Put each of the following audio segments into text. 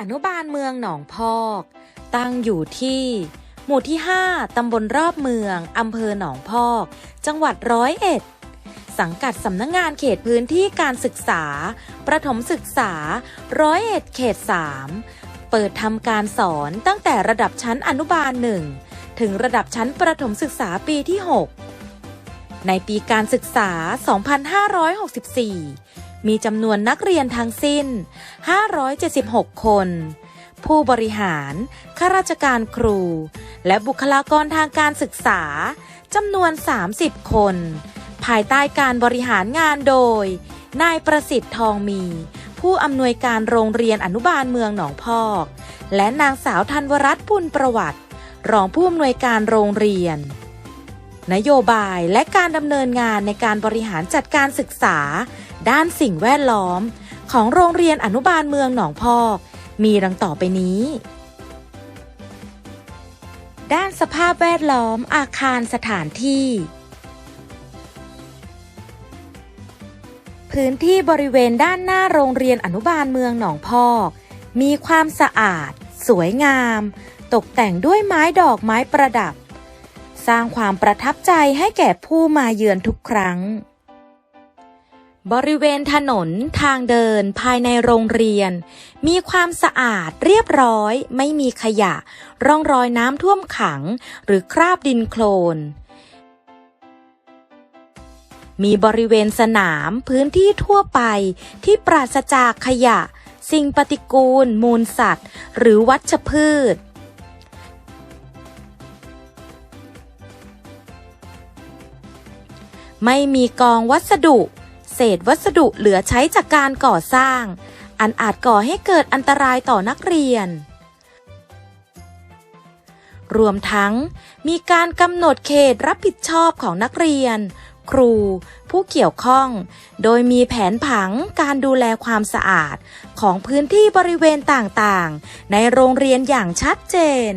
อนุบาลเมืองหนองพอก ตั้งอยู่ที่ หมู่ที่ 5 ตำบลรอบเมือง อำเภอหนองพอก จังหวัดร้อยเอ็ด สังกัดสำนักงงานเขตพื้นที่การศึกษา ประถมศึกษาร้อยเอ็ดเขต 3 เปิดทำการสอนตั้งแต่ระดับชั้นอนุบาล1ถึงระดับชั้นประถมศึกษาปีที่ 6 ในปีการศึกษา 2564 มีจำนวนนักเรียนทั้งสิ้น 576 คน ผู้บริหาร ข้าราชการครู และบุคลากรทางการศึกษาจำนวน 30 คน ภายใต้การบริหารงานโดย นายประสิทธิ์ทองมี ผู้อำนวยการโรงเรียนอนุบาลเมืองหนองพอก และนางสาวธันวรัตน์ปุณประวัติ รองผู้อำนวยการโรงเรียนนโยบายและการดำเนินงานในการบริหารจัดการศึกษา ด้านสิ่งแวดล้อม ของโรงเรียนอนุบาลเมืองหนองพอก มีดังต่อไปนี้ ด้านสภาพแวดล้อมอาคารสถานที่ พื้นที่บริเวณด้านหน้าโรงเรียนอนุบาลเมืองหนองพอก มีความสะอาด สวยงาม ตกแต่งด้วยไม้ดอกไม้ประดับ สร้างความประทับใจให้แก่ผู้มาเยือนทุกครั้ง บริเวณถนนทางเดินภายในโรงเรียน มีความสะอาดเรียบร้อย ไม่มีขยะ ร่องรอยน้ำท่วมขัง หรือคราบดินโคลน มีบริเวณสนามพื้นที่ทั่วไปที่ปราศจากขยะ สิ่งปฏิกูล มูลสัตว์ หรือวัชพืชไม่มีกองวัสดุ ษวัสดุเหลือใช้จากการก่อสร้าง อันอาจก่อให้เกิดอันตรายต่อนักเรียน รวมทั้งมีการกำหนดเขตรับผิดชอบของนักเรียน ครู ผู้เกี่ยวข้อง โดยมีแผนผังการดูแลความสะอาดของพื้นที่บริเวณต่างๆ ในโรงเรียนอย่างชัดเจน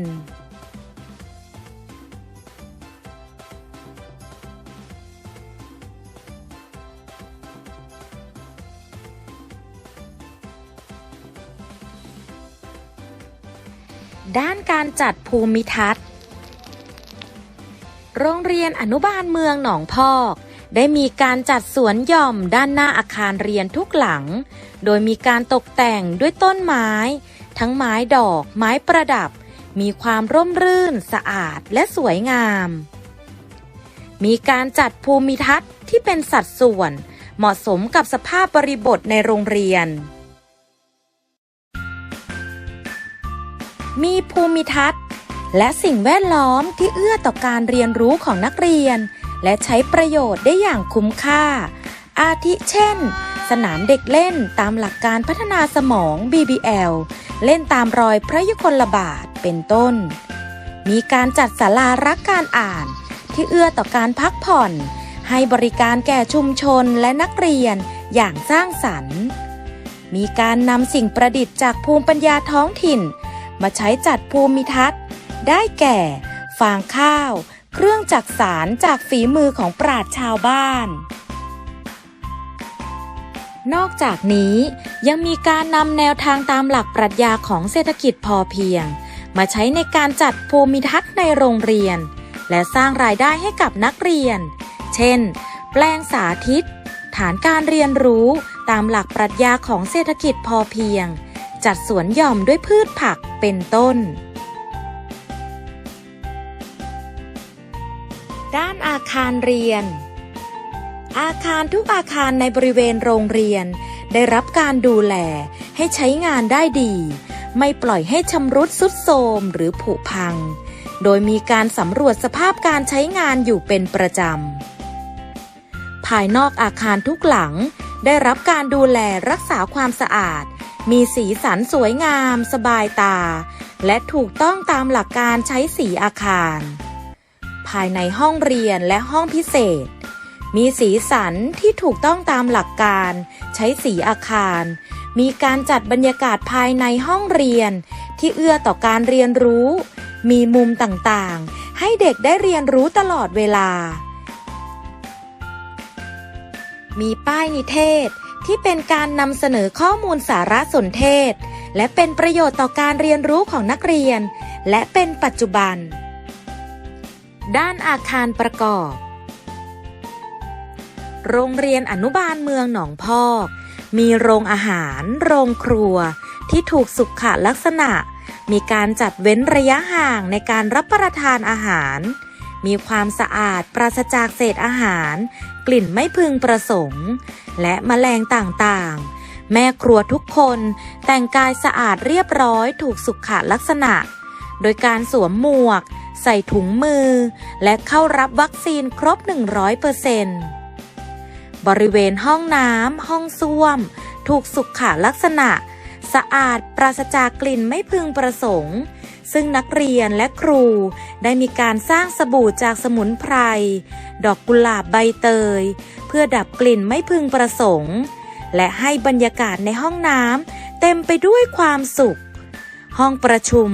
ด้านการจัดภูมิทัศน์ โรงเรียนอนุบาลเมืองหนองพอก ได้มีการจัดสวนหย่อมด้านหน้าอาคารเรียนทุกหลัง โดยมีการตกแต่งด้วยต้นไม้ ทั้งไม้ดอก ไม้ประดับ มีความร่มรื่น สะอาดและสวยงาม มีการจัดภูมิทัศน์ที่เป็นสัดส่วน เหมาะสมกับสภาพบริบทในโรงเรียน มีภูมิทัศน์ และสิ่งแวดล้อมที่เอื้อต่อการเรียนรู้ของนักเรียน และใช้ประโยชน์ได้อย่างคุ้มค่า อาทิเช่น สนามเด็กเล่นตามหลักการพัฒนาสมอง BBL เล่นตามรอยพระยุคลบาทเป็นต้น มีการจัดศาลารักการอ่าน ที่เอื้อต่อการพักผ่อน ให้บริการแก่ชุมชนและนักเรียนอย่างสร้างสรรค์ มีการนำสิ่งประดิษฐ์จากภูมิปัญญาท้องถิ่น มาใช้จัดภูมิทัศน์ ได้แก่ ฟางข้าว เครื่องจักสารจากฝีมือของปราชชาวบ้าน นอกจากนี้ยังมีการนำแนวทางตามหลักปรัชญาของเศรษฐกิจพอเพียง มาใช้ในการจัดภูมิทัศน์ในโรงเรียน และสร้างรายได้ให้กับนักเรียน เช่น แปลงสาธิต ฐานการเรียนรู้ตามหลักปรัชญาของเศรษฐกิจพอเพียง จัดสวนหย่อมด้วยพืชผักเป็นต้น ด้านอาคารเรียน อาคารทุกอาคารในบริเวณโรงเรียน ได้รับการดูแลให้ใช้งานได้ดี ไม่ปล่อยให้ชำรุดสุดโทรมหรือผุพัง โดยมีการสำรวจสภาพการใช้งานอยู่เป็นประจำ ภายนอกอาคารทุกหลังได้รับการดูแลรักษาความสะอาด มีสีสันสวยงาม สบายตา และถูกต้องตามหลักการใช้สีอาคาร ภายในห้องเรียนและห้องพิเศษ มีสีสันที่ถูกต้องตามหลักการ ใช้สีอาคาร มีการจัดบรรยากาศภายในห้องเรียน ที่เอื้อต่อการเรียนรู้ มีมุมต่างๆ ให้เด็กได้เรียนรู้ตลอดเวลา มีป้ายนิเทศ ที่เป็นการนำเสนอข้อมูลสารสนเทศ และเป็นประโยชน์ต่อการเรียนรู้ของนักเรียน และเป็นปัจจุบัน ด้านอาคารประกอบ โรงเรียนอนุบาลเมืองหนองพอก มีโรงอาหาร โรงครัว ที่ถูกสุขลักษณะ มีการจัดเว้นระยะห่างในการรับประทานอาหาร มีความสะอาดปราศจากเศษอาหาร กลิ่นไม่พึงประสงค์ และแมลงต่างๆ แม่ครัวทุกคนแต่งกายสะอาดเรียบร้อยถูกสุขลักษณะ โดยการสวมหมวก ใส่ถุงมือ และเข้ารับวัคซีนครบ 100%เปอร์เซ็นต์บริเวณห้องน้ำห้องส้วม ถูกสุขลักษณะ สะอาดปราศจากกลิ่นไม่พึงประสงค์ ซึ่งนักเรียนและครูได้มีการสร้างสบู่จากสมุนไพร ดอกกุหลาบใบเตย เพื่อดับกลิ่นไม่พึงประสงค์ และให้บรรยากาศในห้องน้ำเต็มไปด้วยความสุข ห้องประชุม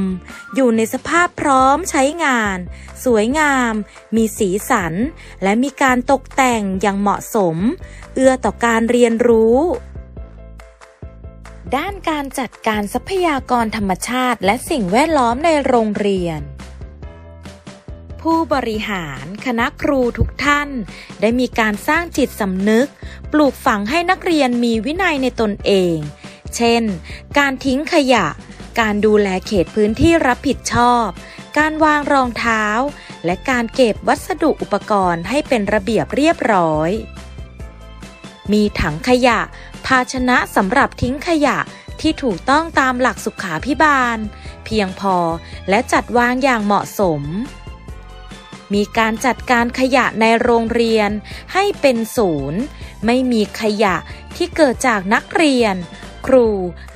อยู่ในสภาพพร้อมใช้งาน สวยงาม มีสีสัน และมีการตกแต่งอย่างเหมาะสม เอื้อต่อการเรียนรู้ ด้านการจัดการทรัพยากรธรรมชาติและสิ่งแวดล้อมในโรงเรียน ผู้บริหารคณะครูทุกท่าน ได้มีการสร้างจิตสำนึก ปลูกฝังให้นักเรียนมีวินัยในตนเอง เช่น การทิ้งขยะ การดูแลเขตพื้นที่รับผิดชอบ การวางรองเท้า และการเก็บวัสดุอุปกรณ์ให้เป็นระเบียบเรียบร้อย มีถังขยะ ภาชนะสำหรับทิ้งขยะที่ถูกต้องตามหลักสุขาพิบาล เพียงพอและจัดวางอย่างเหมาะสม มีการจัดการขยะในโรงเรียนให้เป็นศูนย์ ไม่มีขยะที่เกิดจากนักเรียน ครู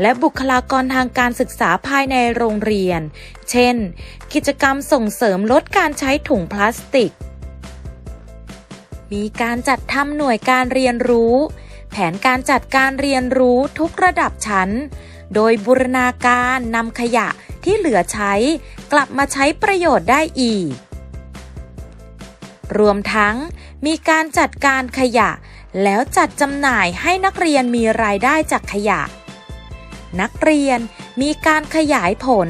และบุคลากรทางการศึกษาภายในโรงเรียน เช่น กิจกรรมส่งเสริมลดการใช้ถุงพลาสติก มีการจัดทำหน่วยการเรียนรู้ แผนการจัดการเรียนรู้ทุกระดับชั้น โดยบูรณาการนำขยะที่เหลือใช้ กลับมาใช้ประโยชน์ได้อีก รวมทั้งมีการจัดการขยะ แล้วจัดจำหน่ายให้นักเรียนมีรายได้จากขยะ นักเรียนมีการขยายผล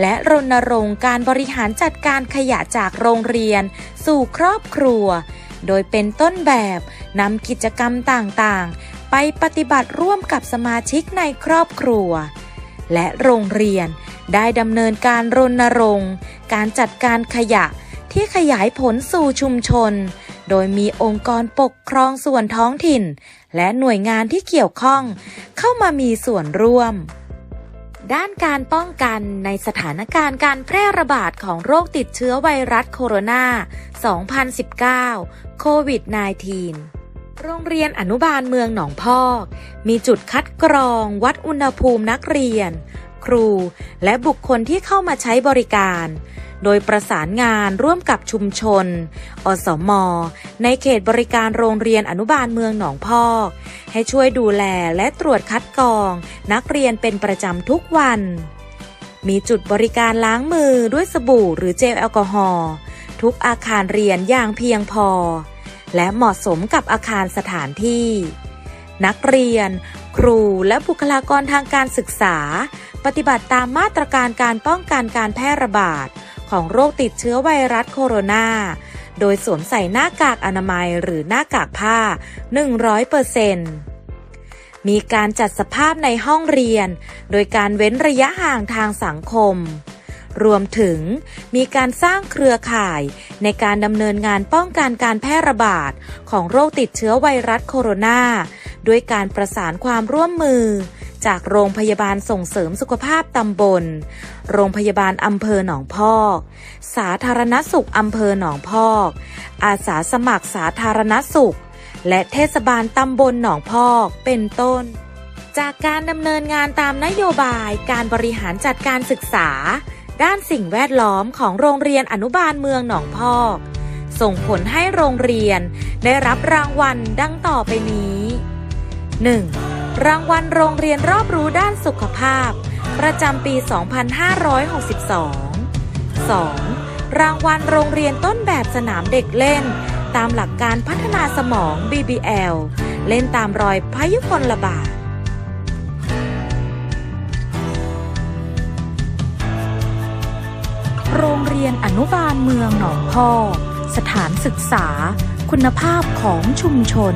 และรณรงค์การบริหารจัดการขยะจากโรงเรียน สู่ครอบครัว โดยเป็นต้นแบบนำกิจกรรมต่างๆ ไปปฏิบัติร่วมกับสมาชิกในครอบครัว และโรงเรียนได้ดำเนินการรณรงค์ การจัดการขยะที่ขยายผลสู่ชุมชน โดยมีองค์กรปกครองส่วนท้องถิ่น และหน่วยงานที่เกี่ยวข้อง เข้ามามีส่วนร่วม ด้านการป้องกันในสถานการณ์การแพร่ระบาดของโรคติดเชื้อไวรัสโคโรนา 2019 โควิด -19 โรงเรียนอนุบาลเมืองหนองพอก มีจุดคัดกรองวัดอุณหภูมินักเรียน ครู และบุคคลที่เข้ามาใช้บริการ โดยประสานงานร่วมกับชุมชน อสม ในเขตบริการโรงเรียนอนุบาลเมืองหนองพอก ให้ช่วยดูแลและตรวจคัดกรอง นักเรียนเป็นประจำทุกวัน มีจุดบริการล้างมือด้วยสบู่หรือเจลแอลกอฮอล์ทุกอาคารเรียนอย่างเพียงพอ และเหมาะสมกับอาคารสถานที่ นักเรียน ครูและบุคลากรทางการศึกษา ปฏิบัติตามมาตรการการป้องกันการแพร่ระบาด ของโรคติดเชื้อไวรัสโคโรนาโดยสวมใส่หน้ากากอนามัยหรือหน้ากากผ้า 100%มีการจัดสภาพในห้องเรียน โดยการเว้นระยะห่างทางสังคม รวมถึงมีการสร้างเครือข่ายในการดำเนินงานป้องกันการแพร่ระบาดของโรคติดเชื้อไวรัสโคโรนาด้วยการประสานความร่วมมือ จากโรงพยาบาลส่งเสริมสุขภาพตำบล โรงพยาบาลอำเภอหนองพอก สาธารณสุขอำเภอหนองพอก อาสาสมัครสาธารณสุข และเทศบาลตำบลหนองพอกเป็นต้น จากการดำเนินงานตามนโยบายการบริหารจัดการศึกษา ด้านสิ่งแวดล้อมของโรงเรียนอนุบาลเมืองหนองพอก ส่งผลให้โรงเรียนได้รับรางวัลดังต่อไปนี้ 1. รางวัลโรงเรียนรอบรู้ด้านสุขภาพ ประจำปี 2562 2. รางวัลโรงเรียนต้นแบบสนามเด็กเล่น ตามหลักการพัฒนาสมอง BBL เล่นตามรอยพยุคละบาทโรงเรียนอนุบาลเมืองหนองพ่อสถานศึกษา คุณภาพของชุมชน